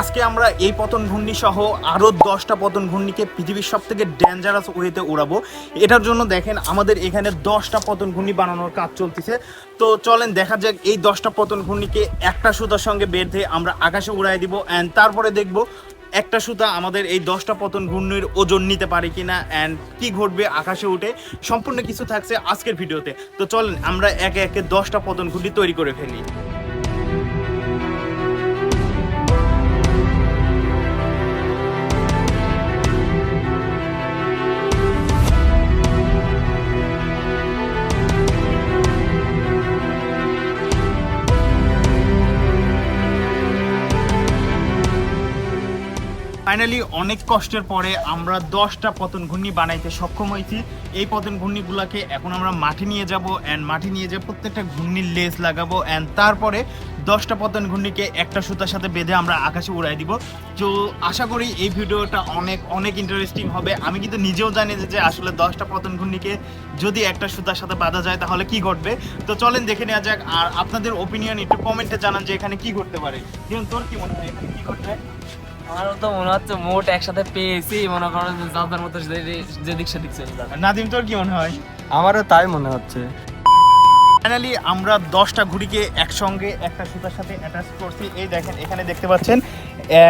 আজকে আমরা এই পতন ঘূর্ণি সহ আরও দশটা পতন ঘূর্ণিকে পৃথিবীর সব থেকে ডেঞ্জারাস ওয়েতে উড়াবো। এটার জন্য দেখেন আমাদের এখানে দশটা পতন ঘূর্ণি বানানোর কাজ চলতেছে। তো চলেন দেখা যাক এই দশটা পতন ঘূর্ণিকে একটা সুতার সঙ্গে বেঁধে আমরা আকাশে উড়াই দিব অ্যান্ড তারপরে দেখব একটা সুতা আমাদের এই দশটা পতন ঘূর্ণির ওজন নিতে পারে কি না অ্যান্ড কী ঘটবে আকাশে উঠে। সম্পূর্ণ কিছু থাকছে আজকের ভিডিওতে। তো চলেন আমরা একে একে দশটা পতন ঘূর্ণি তৈরি করে ফেলি। ফাইনালি অনেক কষ্টের পরে আমরা দশটা পতন ঘূর্ণি বানাইতে সক্ষম হয়েছি এই পতন ঘূর্ণিগুলোকে এখন আমরা মাঠে নিয়ে যাব অ্যান্ড মাঠে নিয়ে যেয়ে প্রত্যেকটা ঘূর্ণির লেস লাগাবো অ্যান্ড তারপরে দশটা পতন ঘূর্ণিকে একটা সুতার সাথে বেঁধে আমরা আকাশে উড়াই দিব। তো আশা করি এই ভিডিওটা অনেক অনেক ইন্টারেস্টিং হবে। আমি কিন্তু নিজেও জানি যে আসলে দশটা পতন ঘূর্ণিকে যদি একটা সুতার সাথে বাঁধা যায় তাহলে কি ঘটবে। তো চলেন দেখে নেওয়া যাক আর আপনাদের ওপিনিয়ন একটু কমেন্টে জানান যে এখানে কি করতে পারে। যেমন তোর কি মনে হয় এখানে কি করতে আমারও তো মনে হচ্ছে মোট একসাথে পেয়েছি মনে করেন যে যাদের মতো যে- যেদিক সেদিক চলে যাবে। নাদিম তোর কি মনে হয়? আমারও তাই মনে হচ্ছে। ফাইনালি আমরা দশটা ঘুড়িকে একসঙ্গে একটা সুতার সাথে অ্যাটাচ করছি। এই দেখেন এখানে দেখতে পাচ্ছেন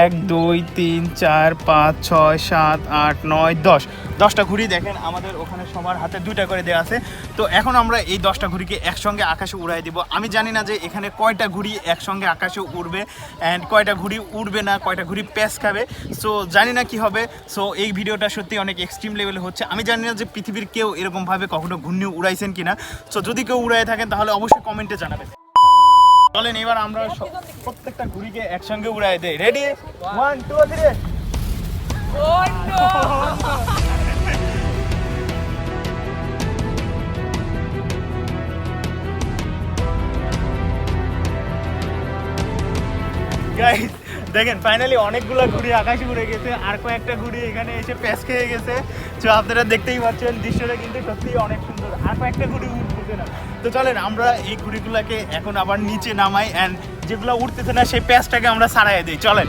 এক, দুই, তিন, চার, পাঁচ, ছয়, সাত, আট, নয়, দশ। দশটা ঘুড়ি দেখেন, আমাদের ওখানে সবার হাতে দুইটা করে দেওয়া আছে। তো এখন আমরা এই দশটা ঘুড়িকে একসঙ্গে আকাশে উড়াই দিব। আমি জানি না যে এখানে কয়টা ঘুড়ি একসঙ্গে আকাশে উড়বে অ্যান্ড কয়টা ঘুড়ি উড়বে না, কয়টা ঘুড়ি প্যাস খাবে। সো জানি না কি হবে। সো এই ভিডিওটা সত্যি অনেক এক্সট্রিম লেভেলে হচ্ছে। আমি জানি না যে পৃথিবীর কেউ এরকমভাবে কখনো ঘূর্ণি উড়াইছেন কিনা। সো যদি কেউ উড়াই থাকেন, তাহলে অবশ্যই কমেন্টে জানাবেন। চলেন, এবার আমরা প্রত্যেকটা ঘুড়িকে একসঙ্গে উড়াই দেই। রেডি ওয়ান টু থ্রি দেখেন ফাইনালি অনেকগুলো ঘুড়ি আকাশে উড়ে গেছে। আর কয়েকটা ঘুড়ি এখানে এসে প্যাচ খেয়ে গেছে। তো আপনারা দেখতেই পাচ্ছেন, দৃশ্যটা কিন্তু সত্যিই অনেক সুন্দর। আর কয়েকটা ঘুড়ি তো চলেন, আমরা এই ঘুড়িগুলোকে এখন আবার নিচে নামাই অ্যান্ড যেগুলো উঠতেছে না, সেই প্যাঁচটাকে আমরা সারাই দিই। চলেন।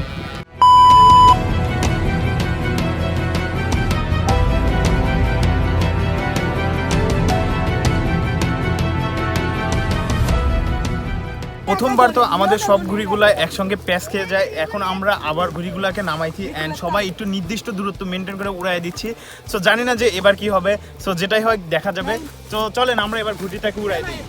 প্রথমবার তো আমাদের সব ঘুড়িগুলা একসঙ্গে প্যাচ খেয়ে যায়। এখন আমরা আবার ঘুড়িগুলাকে নামাইছি অ্যান্ড সবাই একটু নির্দিষ্ট দূরত্ব মেনটেন করে উড়াই দিচ্ছি। সো জানি না যে এবার কি হবে। সো যেটাই হয়, দেখা যাবে। তো চলেন, আমরা এবার ঘুড়িটাকে উড়াই দিই।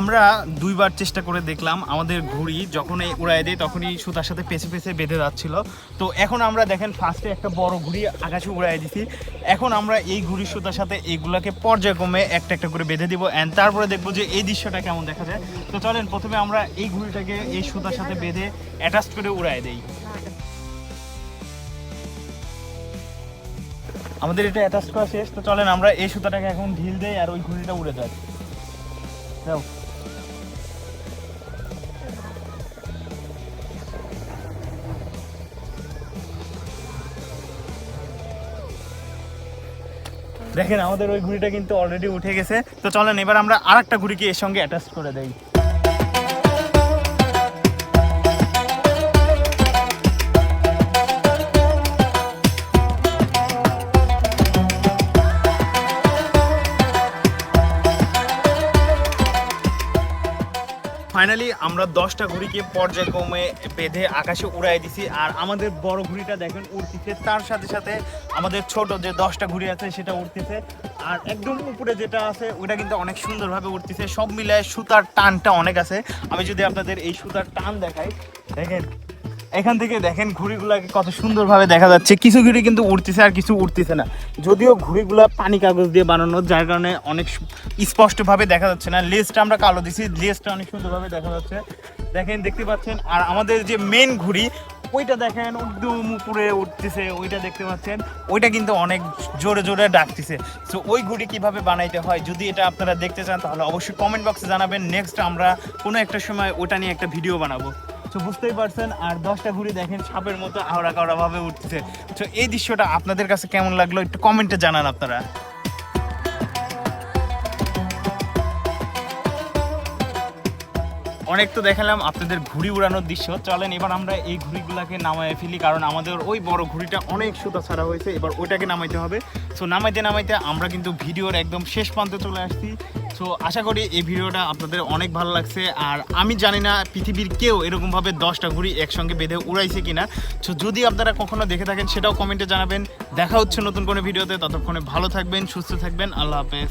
আমরা দুইবার চেষ্টা করে দেখলাম আমাদের ঘুড়ি যখন এই উড়াই দেয় তখনই সুতার সাথে পেছে পেছে বেঁধে যাচ্ছিল। তো এখন আমরা দেখেন ফার্স্টে একটা বড় ঘুড়ি আকাশে উড়াই দিছি। এখন আমরা এই ঘুড়ির সুতার সাথে এইগুলাকে পর্যায়ক্রমে একটা একটা করে বেঁধে দিব অ্যান্ড তারপরে দেখব যে এই দৃশ্যটা কেমন দেখা যায়। তো চলেন, প্রথমে আমরা এই ঘুড়িটাকে এই সুতার সাথে বেঁধে অ্যাটাচ করে উড়াই দেই। আমাদের এটা অ্যাটাচ করা শেষ। তো চলেন, আমরা এই সুতাটাকে এখন ঢিল দেই আর ওই ঘুড়িটা উড়ে যায়। যাও। দেখেন, আমাদের ওই ঘুড়িটা কিন্তু অলরেডি উঠে গেছে। তো চলেন, এবার আমরা আরেকটা ঘুড়িকে এর সঙ্গে অ্যাটাচ করে দেই। ফাইনালি আমরা দশটা ঘুড়িকে পর্যায়ক্রমে বেঁধে আকাশে উড়াই দিছি। আর আমাদের বড় ঘুড়িটা দেখেন উড়তিছে। তার সাথে সাথে আমাদের ছোট যে দশটা ঘুড়ি আছে, সেটা উড়তিছে। আর একদম উপরে যেটা আছে, ওটা কিন্তু অনেক সুন্দরভাবে উঠতেছে সব মিলায় সুতার টানটা অনেক আছে। আমি যদি আপনাদের এই সুতার টান দেখাই, দেখেন। এখান থেকে দেখেন ঘুড়িগুলাকে কত সুন্দরভাবে দেখা যাচ্ছে। কিছু ঘুড়ি কিন্তু উঠতেছে আর কিছু উঠতেছে না। যদিও ঘুড়িগুলা পানি কাগজ দিয়ে বানানো, যার কারণে অনেক স্পষ্টভাবে দেখা যাচ্ছে না। লেজটা আমরা কালো দিছি, লেজটা অনেক সুন্দরভাবে দেখা যাচ্ছে। দেখেন, দেখতে পাচ্ছেন? আর আমাদের যে মেন ঘুড়ি, ওইটা দেখেন, একদম উপরে উঠতেছে ওইটা দেখতে পাচ্ছেন? ওইটা কিন্তু অনেক জোরে জোরে ডাকতেছে। সো ওই ঘুড়ি কীভাবে বানাইতে হয়, যদি এটা আপনারা দেখতে চান, তাহলে অবশ্যই কমেন্ট বক্সে জানাবেন। নেক্সট আমরা কোনো একটা সময় ওটা নিয়ে একটা ভিডিও বানাবো। তো বুঝতেই পারছেন, আর দশটা ঘুড়ি দেখেন, সাপের মতো আওড়া কাওড়া ভাবে উঠতেছে। তো এই দৃশ্যটা আপনাদের কাছে কেমন লাগল? একটু কমেন্টে জানান আপনারা। অনেক তো দেখালাম আপনাদের ঘুড়ি উড়ানোর দৃশ্য। চলেন, এবার আমরা এই ঘুড়িগুলোকে নামায় ফেলি, কারণ আমাদের ওই বড় ঘুড়িটা অনেক সুতা ছাড়া হয়েছে। এবার ওইটাকে নামাইতে হবে। সো নামাইতে নামাইতে আমরা কিন্তু ভিডিওর একদম শেষ প্রান্তে চলে আসছি। সো আশা করি এই ভিডিওটা আপনাদের অনেক ভালো লাগছে। আর আমি জানি না পৃথিবীর কেউ এরকমভাবে দশটা ঘুড়ি একসঙ্গে বেঁধে উড়াইছে কিনা। সো যদি আপনারা কখনো দেখে থাকেন, সেটাও কমেন্টে জানাবেন। দেখা হচ্ছে নতুন কোনো ভিডিওতে। ততক্ষণে ভালো থাকবেন, সুস্থ থাকবেন। আল্লাহ হাফেজ।